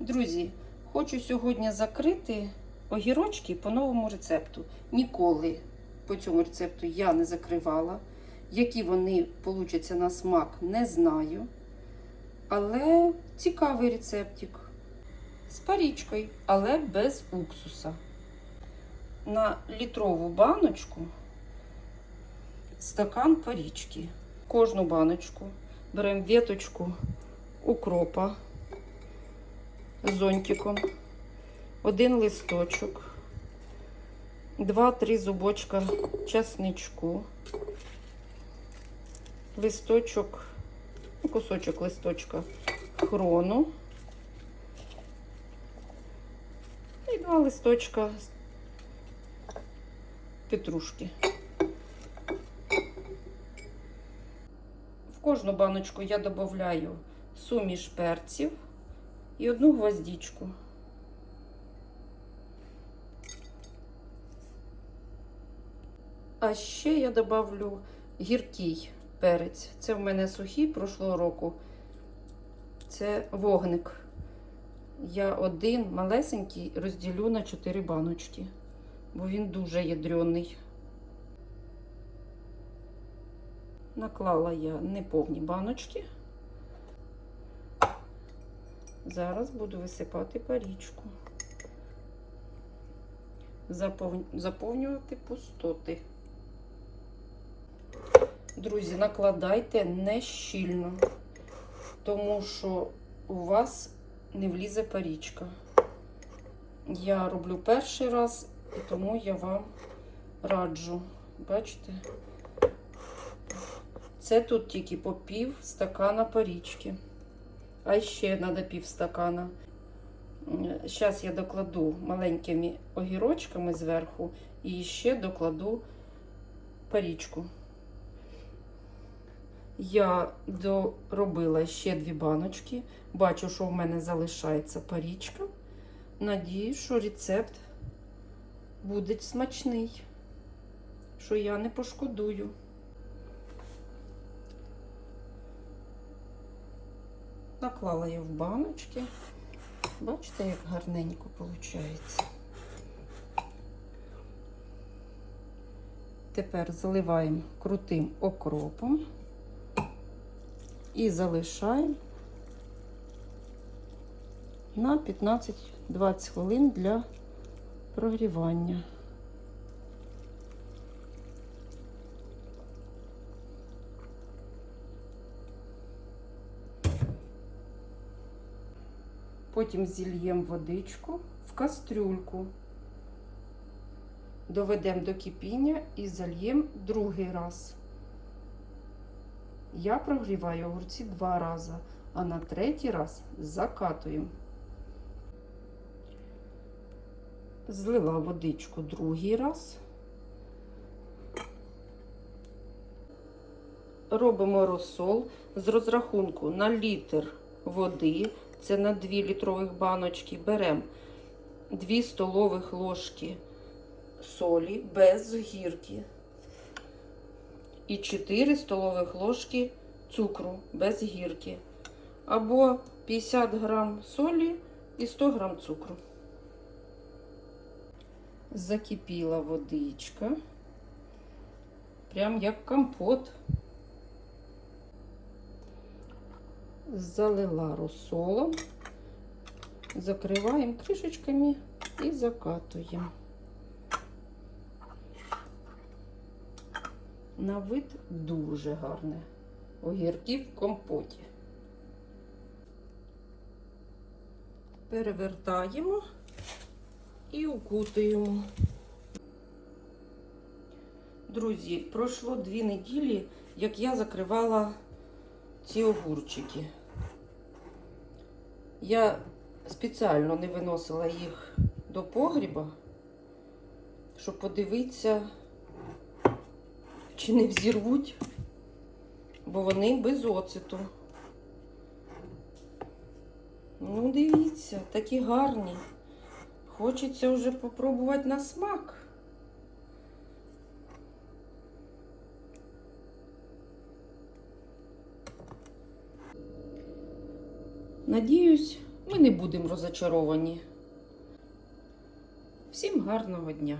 Друзі, хочу сьогодні закрити огірочки по новому рецепту. Ніколи по цьому рецепту я не закривала. Які вони получаться на смак, не знаю. Але цікавий рецептик. З парічкою, але без уксуса. На літрову баночку стакан парічки. Кожну баночку беремо веточку укропа зонтиком, один листочок, два-три зубочка часничку, листочок, ну, кусочок листочка хрону. І два листочка петрушки. В кожну баночку я додаю суміш перців і одну гвоздичку. А ще я добавлю гіркий перець. Це в мене сухий прошлого року. Це вогник. Я один малесенький розділю на 4 баночки, бо він дуже ядрений. Наклала я неповні баночки. Зараз буду висипати парічку. Заповнювати пустоти. Друзі, накладайте не щільно, тому що у вас не влізе парічка. Я роблю перший раз, і тому я вам раджу. Бачите? Це тут тільки по пів стакана парічки. А ще треба пів стакана. Зараз я докладу маленькими огірочками зверху і ще докладу парічку. Я доробила ще дві баночки. Бачу, що в мене залишається парічка. Надіюсь, що рецепт буде смачний, що я не пошкодую. Наклала я в баночки. Бачите, як гарненько виходить. Тепер заливаємо крутим окропом і залишаємо на 15-20 хвилин для прогрівання. Потім зільємо водичку в кастрюльку, доведемо до кипіння і зальємо другий раз. Я прогріваю огурці два рази, а на третій раз закатую. Злила водичку другий раз. Робимо розсол з розрахунку на літр води. Це на 2 літрових баночки. Беремо 2 столових ложки солі без гірки. І 4 столових ложки цукру без гірки. Або 50 грам солі і 100 грам цукру. Закипіла водичка. Прям як компот. Залила розсолом, закриваємо кришечками і закатуємо. На вид дуже гарне. Огірки в компоті. Перевертаємо і укутуємо. Друзі, пройшло дві неділі, як я закривала ці огурчики. Я спеціально не виносила їх до погріба, щоб подивитися, чи не взірвуть, бо вони без оцету. Ну, дивіться, такі гарні. Хочеться вже попробувати на смак. Надіюсь, ми не будемо розочаровані. Всім гарного дня!